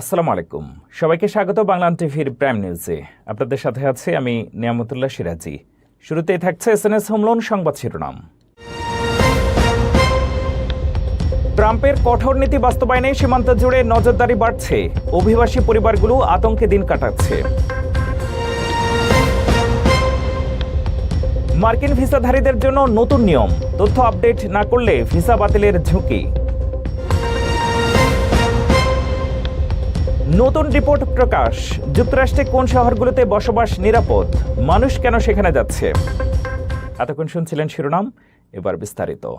আসসালামু আলাইকুম। সবাইকে স্বাগত বাংলান টিভির প্রাইম নিউজে। আপনাদের সাথে আছে আমি নিয়ামতুল্লাহ সিরাজি। শুরুতেই থাকছে এস এন এস হোমলোন সংবাদ শিরোনাম। ট্রাম্পের কঠোর নীতি বাস্তবায়নে সীমান্ত জুড়ে নজরদারি বাড়ছে। অভিবাসী পরিবারগুলো আতঙ্কে দিন কাটাচ্ছে। মার্কিন ভিসাধারীদের জন্য নতুন নিয়ম। তথ্য আপডেট না করলে ভিসা বাতিলের ঝুঁকি। নতুন রিপোর্ট প্রকাশ। যুক্তরাষ্ট্রে কোন শহরগুলোতে বসবাস নিরাপদ? মানুষ কেন সেখানে যাচ্ছে? এতক্ষণ শুনছিলেন শিরোনাম, এবার বিস্তারিত।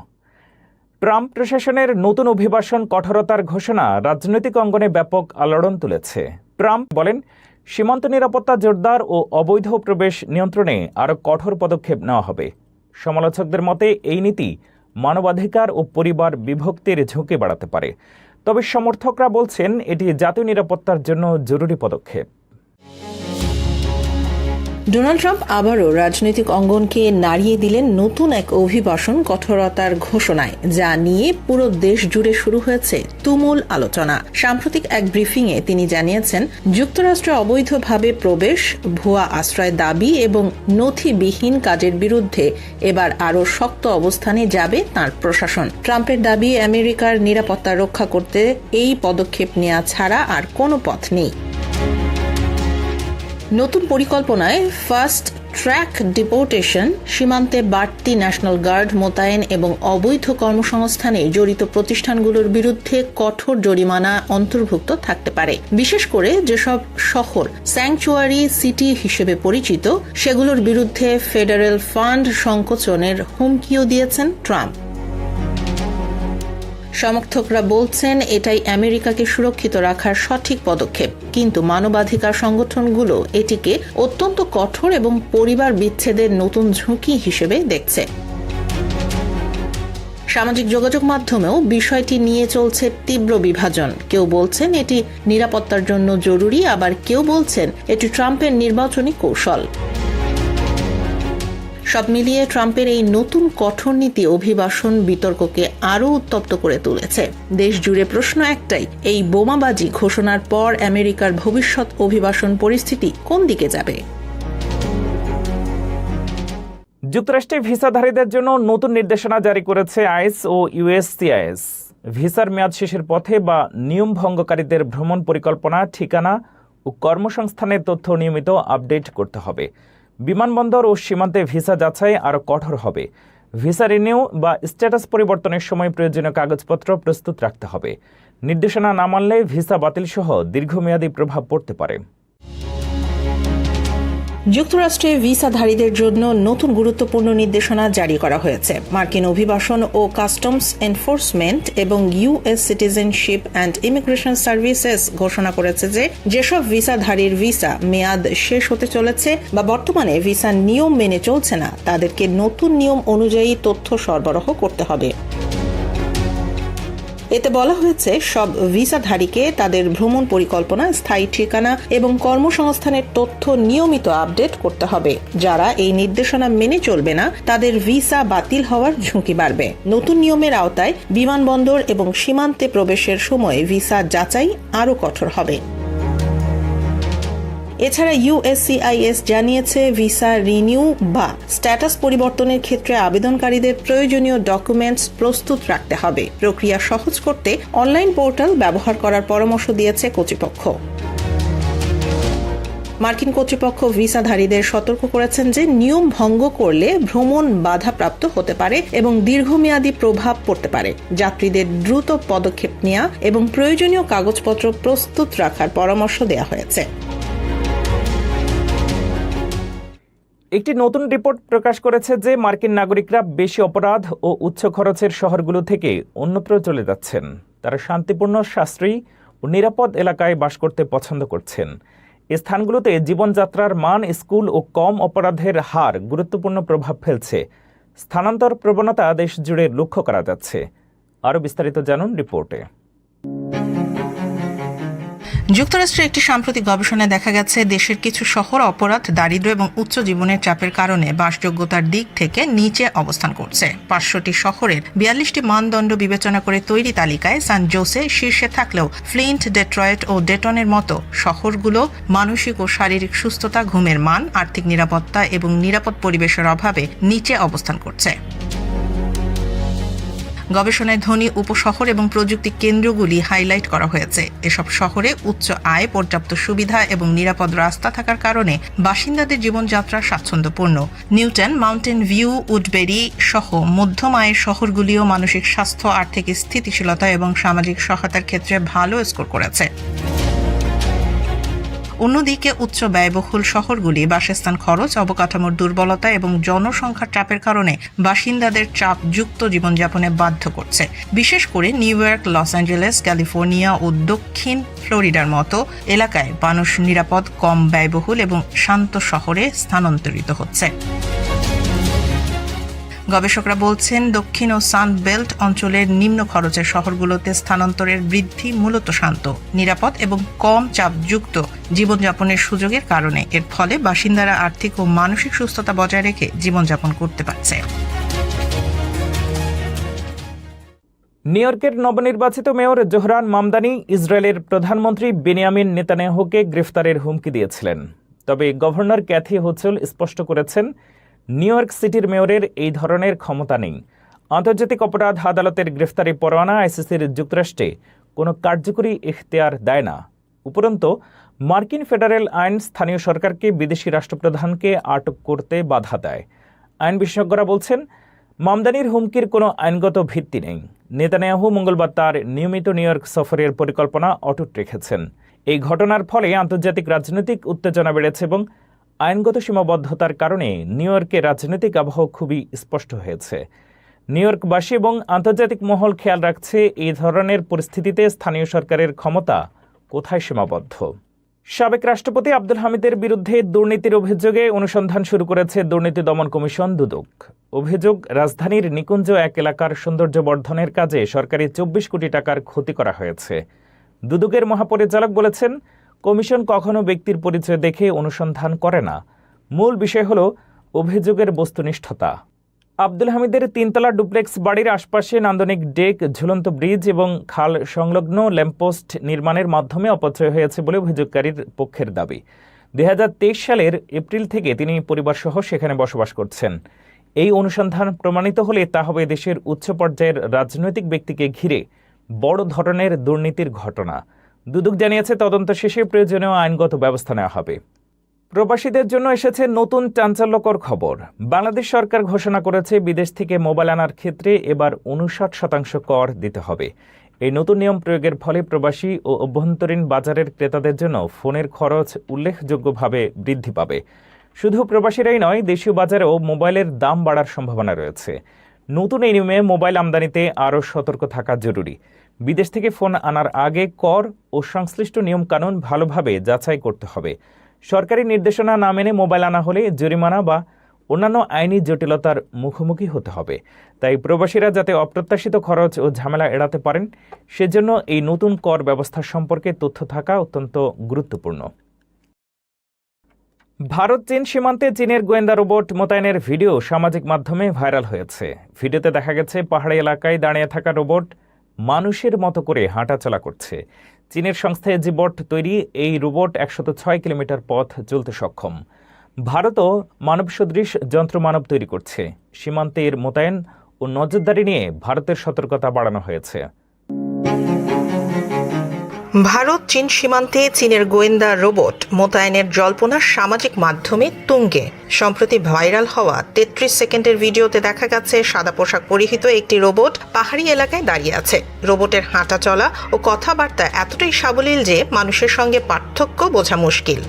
ট্রাম্প প্রশাসনের নতুন অভিবাসন কঠোরতার ঘোষণা রাজনৈতিক অঙ্গনে ব্যাপক আলোড়ন তুলেছে। ট্রাম্প বলেন, সীমান্ত নিরাপত্তা জোরদার ও অবৈধ প্রবেশ নিয়ন্ত্রণে আরও কঠোর পদক্ষেপ নেওয়া হবে। সমালোচকদের মতে, এই নীতি মানবাধিকার ও পরিবার বিভক্তির ঝুঁকি বাড়াতে পারে। তবে সমর্থকরা বলছেন এটি জাতীয় নিরাপত্তার জন্য জরুরি পদক্ষেপ। ডোনাল্ড ট্রাম্প আবারও রাজনৈতিক অঙ্গনকে নাড়িয়ে দিলেন নতুন এক অভিবাসন কঠোরতার ঘোষণায়, যা নিয়ে পুরো দেশ জুড়ে শুরু হয়েছে তুমুল আলোচনা। সাম্প্রতিক এক ব্রিফিংয়ে তিনি জানিয়েছেন, যুক্তরাষ্ট্রে অবৈধভাবে প্রবেশ, ভুয়া আশ্রয় দাবি এবং নথিবিহীন কাজের বিরুদ্ধে এবার আরও শক্ত অবস্থানে যাবে তার প্রশাসন। ট্রাম্পের দাবি, আমেরিকার নিরাপত্তা রক্ষা করতে এই পদক্ষেপ নেওয়া ছাড়া আর কোনো পথ নেই। নতুন পরিকল্পনায় ফার্স্ট ট্র্যাক ডিপোর্টেশন, সীমান্তে বাড়তি ন্যাশনাল গার্ড মোতায়েন এবং অবৈধ কর্মসংস্থানে জড়িত প্রতিষ্ঠানগুলোর বিরুদ্ধে কঠোর জরিমানা অন্তর্ভুক্ত থাকতে পারে। বিশেষ করে যেসব শহর, স্যাংচুয়ারি সিটি হিসেবে পরিচিত, সেগুলোর বিরুদ্ধে ফেডারেল ফান্ড সংকোচনের হুমকিও দিয়েছেন ট্রাম্প। সমর্থকরা বলছেন, এটাই আমেরিকাকে সুরক্ষিত রাখার সঠিক পদক্ষেপ। কিন্তু মানবাধিকার সংগঠনগুলো এটিকে অত্যন্ত কঠোর এবং পরিবার বিচ্ছেদের নতুন ঝুঁকি হিসেবে দেখছে। সামাজিক যোগাযোগ মাধ্যমেও বিষয়টি নিয়ে চলছে তীব্র বিভাজন। কেউ বলছেন, এটি নিরাপত্তার জন্য জরুরি, আবার কেউ বলছেন, এটি ট্রাম্পের নির্বাচনী কৌশল। সব মিলিয়ে ট্রাম্পের এই নতুন কঠোর নীতি অভিবাসন বিতর্ককে আরও উত্তপ্ত করে তুলেছে। দেশ জুড়ে প্রশ্ন একটাই, এই বোমাবাজি ঘোষণার পর আমেরিকার ভবিষ্যৎ অভিবাসন পরিস্থিতি কোন দিকে যাবে? যুক্তরাষ্ট্রে ভিসাধারীদের জন্য নতুন নির্দেশনা জারি করেছে আইস ও ইউএসসিআইএস ভিসার মেয়াদ শেষের পথে বা নিয়ম ভঙ্গকারীদের ভ্রমণ পরিকল্পনা, ঠিকানা ও কর্মসংস্থানের তথ্য নিয়মিত আপডেট করতে হবে। বিমানবন্দর ও সীমান্তে ভিসা যাচাই আরও কঠোর হবে। ভিসা রিনিউ বা স্ট্যাটাস পরিবর্তনের সময় প্রয়োজনীয় কাগজপত্র প্রস্তুত রাখতে হবে। নির্দেশনা না মানলে ভিসা বাতিলসহ দীর্ঘমেয়াদী প্রভাব পড়তে পারে। যুক্তরাষ্ট্রে ভিসাধারীদের জন্য নতুন গুরুত্বপূর্ণ নির্দেশনা জারি করা হয়েছে। মার্কিন অভিবাসন ও কাস্টমস এনফোর্সমেন্ট এবং US citizenship and immigration services ঘোষণা করেছে যে, যেসব ভিসাধারীর ভিসা মেয়াদ শেষ হতে চলেছে বা বর্তমানে ভিসার নিয়ম মেনে চলছে না, তাদেরকে নতুন নিয়ম অনুযায়ী তথ্য সরবরাহ করতে হবে। এতে বলা হয়েছে, সব ভিসাধারীকে তাদের ভ্রমণ পরিকল্পনা, স্থায়ী ঠিকানা এবং কর্মসংস্থানের তথ্য নিয়মিত আপডেট করতে হবে। যারা এই নির্দেশনা মেনে চলবে না, তাদের ভিসা বাতিল হওয়ার ঝুঁকি বাড়বে। নতুন নিয়মের আওতায় বিমানবন্দর এবং সীমান্তে প্রবেশের সময় ভিসা যাচাই আরও কঠোর হবে। এছাড়া ইউএসসিআইএস জানিয়েছে ভিসা রিনিউ বা স্ট্যাটাস পরিবর্তনের ক্ষেত্রে আবেদনকারীদের প্রয়োজনীয় ডকুমেন্টস প্রস্তুত রাখতে হবে। প্রক্রিয়া সহজ করতে অনলাইন পোর্টাল ব্যবহার করার পরামর্শ দিয়েছে কর্তৃপক্ষ। মার্কিন কর্তৃপক্ষ ভিসাধারীদের সতর্ক করেছেন যে নিয়ম ভঙ্গ করলে ভ্রমণ বাধাপ্রাপ্ত হতে পারে এবং দীর্ঘমেয়াদী প্রভাব পড়তে পারে। যাত্রীদের দ্রুত পদক্ষেপ নেওয়া এবং প্রয়োজনীয় কাগজপত্র প্রস্তুত রাখার পরামর্শ দেওয়া হয়েছে। একটি নতুন রিপোর্ট প্রকাশ করেছে যে মার্কিন নাগরিকরা বেশি অপরাধ ও উচ্চ খরচের শহরগুলো থেকে অন্যত্র চলে যাচ্ছেন। তারা শান্তিপূর্ণ, সাশ্রয়ী ও নিরাপদ এলাকায় বাস করতে পছন্দ করছেন। এ স্থানগুলোতে জীবনযাত্রার মান, স্কুল ও কম অপরাধের হার গুরুত্বপূর্ণ প্রভাব ফেলছে। স্থানান্তর প্রবণতা দেশ জুড়ে লক্ষ্য করা যাচ্ছে। আরও বিস্তারিত জানুন রিপোর্টে। যুক্তরাষ্ট্রের একটি সাম্প্রতিক গবেষণায় দেখা গেছে, দেশের কিছু শহর অপরাধ, দারিদ্র্য এবং উচ্চ জীবনের চাপের কারণে বাসযোগ্যতার দিক থেকে নিচে অবস্থান করছে। পাঁচশোটি শহরের বিয়াল্লিশটি মানদণ্ড বিবেচনা করে তৈরি তালিকায় সান জোসে শীর্ষে থাকলেও ফ্লিন্ট, ডেট্রয়েট ও ডেটনের মতো শহরগুলো মানসিক ও শারীরিক সুস্থতা, ঘুমের মান, আর্থিক নিরাপত্তা এবং নিরাপদ পরিবেশের অভাবে নিচে অবস্থান করছে। গবেষণায় ধনী উপশহর এবং প্রযুক্তি কেন্দ্রগুলি হাইলাইট করা হয়েছে। এসব শহরে উচ্চ আয়, পর্যাপ্ত সুবিধা এবং নিরাপদ রাস্তা থাকার কারণে বাসিন্দাদের জীবনযাত্রা স্বাচ্ছন্দ্যপূর্ণ। নিউটন, মাউন্টেন ভিউ, উডবেরি সহ মধ্যম আয়ের শহরগুলিও মানসিক স্বাস্থ্য, আর্থিক স্থিতিশীলতা এবং সামাজিক সহায়তার ক্ষেত্রে ভালো স্কোর করেছে। অন্যদিকে উচ্চ ব্যয়বহুল শহরগুলি বাসস্থান খরচ, অবকাঠামোর দুর্বলতা এবং জনসংখ্যার চাপের কারণে বাসিন্দাদের চাপযুক্ত জীবনযাপনে বাধ্য করছে। বিশেষ করে New York, Los Angeles, California ও দক্ষিণ ফ্লোরিডার মতো এলাকায় মানুষ নিরাপদ, কম ব্যয়বহুল এবং শান্ত শহরে স্থানান্তরিত হচ্ছে। গবেষকরা বলছেন দক্ষিণ ও সান বেল্ট অঞ্চলের নিম্ন খরচের শহরগুলোতে স্থানান্তরের বৃদ্ধি মূলত শান্ত, নিরাপদ এবং কম চাপযুক্ত জীবনযাপনের সুযোগের কারণে। এর ফলে বাসিন্দারা আর্থিক ও মানসিক সুস্থতা বজায় রেখে জীবনযাপন করতে পারছে। নিউ ইয়র্কের নবনির্বাচিত মেয়র জোহরান মামদানি ইসরায়েলের প্রধানমন্ত্রী বেনিয়ামিন নেতানিয়াহুকে গ্রেফতারের হুমকি দিয়েছিলেন। তবে গভর্নর ক্যাথি হোচল স্পষ্ট করেছেন নিউ ইয়র্ক সিটির মেয়রের এই ধরনের ক্ষমতা নেই। আন্তর্জাতিক অপরাধ আদালতের গ্রেফতারি পরোয়ানা আইসিসির যুক্তরাষ্ট্রে কোনো কার্যকরী ইখতিয়ার দেয় না। উপরন্তু, মার্কিন ফেডারেল আইন স্থানীয় সরকারকে বিদেশি রাষ্ট্রপ্রধানকে আটক করতে বাধা দেয়। আইন বিশেষজ্ঞরা বলছেন, মামদানির হুমকির কোনো আইনগত ভিত্তি নেই। নেতানিয়াহু মঙ্গলবার তার নিয়মিত নিউ ইয়র্ক সফরের পরিকল্পনা অটুট রেখেছেন। এই ঘটনার ফলে আন্তর্জাতিক রাজনৈতিক উত্তেজনা বেড়েছে এবং আইনগত সীমাবদ্ধতার কারণে নিউ ইয়র্কে রাজনৈতিক আবহাওয়া খুবই স্পষ্ট হয়েছে। নিউ ইয়র্কবাসী এবং আন্তর্জাতিক মহল খেয়াল রাখছে এই ধরনের পরিস্থিতিতে স্থানীয় সরকারের ক্ষমতা কোথায় সীমাবদ্ধ? সাবেক রাষ্ট্রপতি আব্দুল হামিদের বিরুদ্ধে দুর্নীতির অভিযোগে অনুসন্ধান শুরু করেছে দুর্নীতি দমন কমিশন দুদক। অভিযোগ, রাজধানীর নিকুঞ্জ এক এলাকার সৌন্দর্য বর্ধনের কাজে সরকারি চব্বিশ কোটি টাকার ক্ষতি করা হয়েছে। দুদকের মহাপরিচালক বলেছেন কমিশন কখনো ব্যক্তির পরিচয় দেখে অনুসন্ধান করে না। মূল বিষয় হল অভিযোগের বস্তুনিষ্ঠতা। আব্দুল হামিদের তিনতলা ডুপ্লেক্স বাড়ির আশপাশে নান্দনিক ডেক, ঝুলন্ত ব্রিজ এবং খাল সংলগ্ন ল্যাম্পপোস্ট নির্মাণের মাধ্যমে অপচয় হয়েছে বলে অভিযোগকারীর পক্ষের দাবি। দুই হাজার তেইশ সালের এপ্রিল থেকে তিনি পরিবারসহ সেখানে বসবাস করছেন। এই অনুসন্ধান প্রমাণিত হলে তা হবে দেশের উচ্চ পর্যায়ের রাজনৈতিক ব্যক্তিকে ঘিরে বড় ধরনের দুর্নীতির ঘটনা। দুদক জানিয়েছে তদন্ত শেষে প্রয়োজনীয় আইনগত ব্যবস্থা নেওয়া হবে। প্রবাসীদের জন্য এসেছে নতুন চাঞ্চল্যকর খবর। বাংলাদেশ সরকার ঘোষণা করেছে বিদেশ থেকে মোবাইল আনার ক্ষেত্রে এবার উনষাট শতাংশ কর দিতে হবে। এই নতুন নিয়ম প্রয়োগের ফলে প্রবাসী ও অভ্যন্তরীণ বাজারের ক্রেতাদের জন্য ফোনের খরচ উল্লেখযোগ্যভাবে বৃদ্ধি পাবে। শুধু প্রবাসীরাই নয়, দেশীয় বাজারেও মোবাইলের দাম বাড়ার সম্ভাবনা রয়েছে। নতুন এই নিয়মে মোবাইল আমদানিতে আরও সতর্ক থাকা জরুরি। বিদেশ থেকে ফোন আনার আগে কর ও সংশ্লিষ্ট নিয়মকানুন ভালোভাবে যাচাই করতে হবে। সরকারি নির্দেশনা না মেনে মোবাইল আনা হলে জরিমানা বা অন্যান্য আইনি জটিলতার মুখোমুখি হতে হবে। তাই প্রবাসীরা যাতে অপ্রত্যাশিত খরচ ও ঝামেলা এড়াতে পারেন, সেজন্য এই নতুন কর ব্যবস্থা সম্পর্কে তথ্য থাকা অত্যন্ত গুরুত্বপূর্ণ। ভারত, চীন সীমান্তে চীনের গোয়েন্দা রোবট মোতায়েনের ভিডিও সামাজিক মাধ্যমে ভাইরাল হয়েছে। ভিডিওতে দেখা গেছে, পাহাড়ি এলাকায় দাঁড়িয়ে থাকা রোবট মানুষের মতো করে হাঁটাচলা করছে। চীনের সংস্থা জিবট তৈরি, এই রোবট একশত ছয় কিলোমিটার পথ চলতে সক্ষম। ভারতও মানব সদৃশ যন্ত্রমানব তৈরি করছে। সীমান্তের মোতায়েন ও নজরদারি নিয়ে ভারতের সতর্কতা বাড়ানো হয়েছে। ভারত, চীন সীমান্তে চীনের গোয়েন্দা রোবট মোতায়েনের জল্পনা সামাজিক মাধ্যমে তুঙ্গে। সম্প্রতি ভাইরাল হওয়া তেত্রিশ সেকেন্ডের ভিডিওতে দেখা গেছে, সাদা পোশাক পরিহিত একটি রোবট পাহাড়ি এলাকায় দাঁড়িয়ে আছে। রোবটের হাঁটা চলা ও কথাবার্তা এতটাই সাবলীল যে মানুষের সঙ্গে পার্থক্য বোঝা মুশকিল।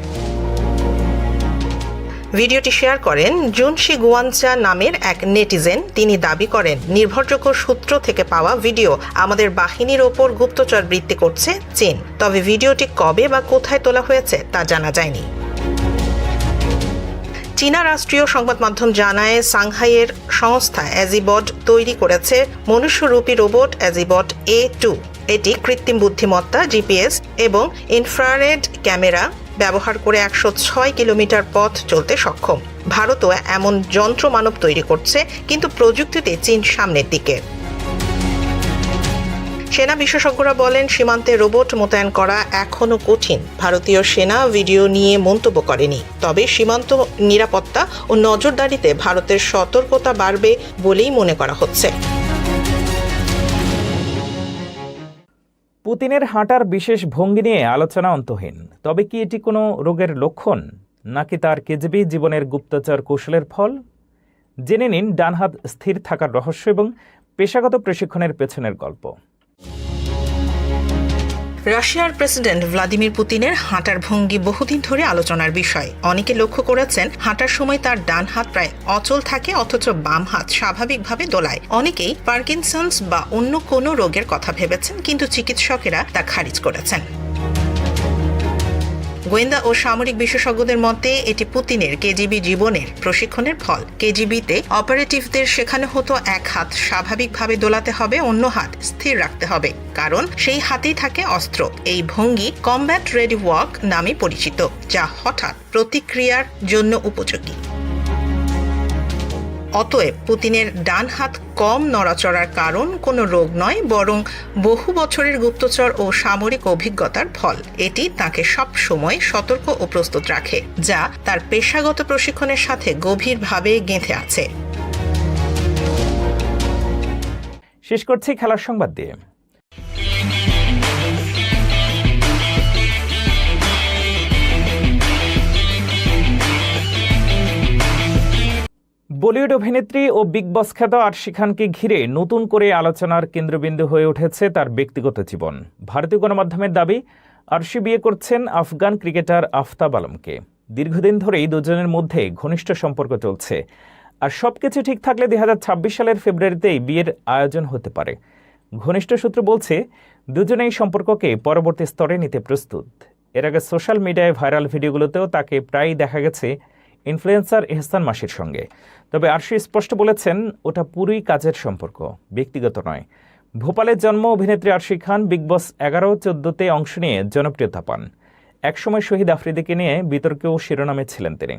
ভিডিওটি শেয়ার করেন জুনশি গুয়ানচা নামের এক নেটিজেন। তিনি দাবি করেন, নির্ভরযোগ্য সূত্র থেকে পাওয়া ভিডিও আমাদের বাহিনীর ওপর গুপ্তচর বৃত্তি করছে চীন। তবে ভিডিওটি কবে বা কোথায় তোলা হয়েছে তা জানা যায়নি। চীনা রাষ্ট্রীয় সংবাদ মাধ্যম জানায়, সাংহাইয়ের সংস্থা অ্যাজিবট তৈরি করেছে মনুষ্যরূপী রোবট অ্যাজিবট এ টু। এটি কৃত্রিম বুদ্ধিমত্তা, জিপিএস এবং ইনফ্রারেড ক্যামেরা ব্যবহার করে একশো ছয় কিলোমিটার পথ চলতে সক্ষম। ভারতও এমন যন্ত্র মানব তৈরি করছে, কিন্তু প্রযুক্তিতে চীন সামনের দিকে। সেনা বিশেষজ্ঞরা বলেন, সীমান্তে রোবট মোতায়েন করা এখনও কঠিন। ভারতীয় সেনা ভিডিও নিয়ে মন্তব্য করেনি। তবে সীমান্ত নিরাপত্তা ও নজরদারিতে ভারতের সতর্কতা বাড়বে বলেই মনে করা হচ্ছে। পুতিনের হাঁটার বিশেষ ভঙ্গি নিয়ে আলোচনা অন্তহীন। তবে কি এটি কোনো রোগের লক্ষণ, নাকি তার কেজিবি জীবনের গুপ্তচর কৌশলের ফল? জেনে নিন ডানহাত স্থির থাকার রহস্য এবং পেশাগত প্রশিক্ষণের পেছনের গল্প। রাশিয়ার প্রেসিডেন্ট ভ্লাদিমির পুতিনের হাঁটার ভঙ্গি বহুদিন ধরে আলোচনার বিষয়। অনেকে লক্ষ্য করেছেন, হাঁটার সময় তার ডান হাত প্রায় অচল থাকে, অথচ বাম হাত স্বাভাবিকভাবে দোলায়। অনেকেই পার্কিনসন্স বা অন্য কোনো রোগের কথা ভেবেছেন, কিন্তু চিকিৎসকেরা তা খারিজ করেছেন। গোয়েন্দা ও সামরিক বিশেষজ্ঞদের মতে, এটি পুতিনের কেজিবি জীবনের প্রশিক্ষণের ফল। কেজিবিতে অপারেটিভদের শেখানো হতো, এক হাত স্বাভাবিকভাবে দোলাতে হবে, অন্য হাত স্থির রাখতে হবে। কারণ, সেই হাতেই থাকে অস্ত্র। এই ভঙ্গি কমব্যাট রেডি ওয়াক নামে পরিচিত, যা হঠাৎ প্রতিক্রিয়ার জন্য উপযোগী। অতএব পুতিনের ডান হাত কম নড়াচড়ার কারণ কোনো রোগ নয়, বরং বহু বছরের গুপ্তচর ও সামরিক অভিজ্ঞতার ফল। এটি তাকে সব সময় সতর্ক ও প্রস্তুত রাখে, যা তার পেশাগত প্রশিক্ষণের সাথে গভীরভাবে গেঁথে আছে। শেষ করছি খেলার সংবাদ দিয়ে। বলিউড অভিনেত্রী ও বিগ বস খ্যাত আরশি খানকে ঘিরে নতুন করে আলোচনার কেন্দ্রবিন্দু হয়ে উঠেছে তার ব্যক্তিগত জীবন। ভারতীয় গণমাধ্যমের দাবি, আরশি বিয়ে করছেন আফগান ক্রিকেটার আফতাব আলমকে। দীর্ঘদিন ধরেই দুজনের মধ্যে ঘনিষ্ঠ সম্পর্ক চলছে। আর সবকিছু ঠিক থাকলে দুই হাজার ছাব্বিশ সালের ফেব্রুয়ারিতেই বিয়ের আয়োজন হতে পারে। ঘনিষ্ঠ সূত্র বলছে, দুজনেই সম্পর্ককে পরবর্তী স্তরে নিতে প্রস্তুত। এর আগে সোশ্যাল মিডিয়ায় ভাইরাল ভিডিওগুলোতেও তাকে প্রায়ই দেখা গেছে ইনফ্লুয়েন্সার এহসান মাসির সঙ্গে। তবে আরশি স্পষ্ট বলেছেন, ওটা পুরোই কাজের সম্পর্ক, ব্যক্তিগত নয়। ভোপালের জন্ম অভিনেত্রী আরশি খান বিগ বস এগারো, চোদ্দতে অংশ নিয়ে জনপ্রিয়তা পান। একসময় শহীদ আফ্রিদিকে নিয়ে বিতর্কেও শিরোনামে ছিলেন তিনি।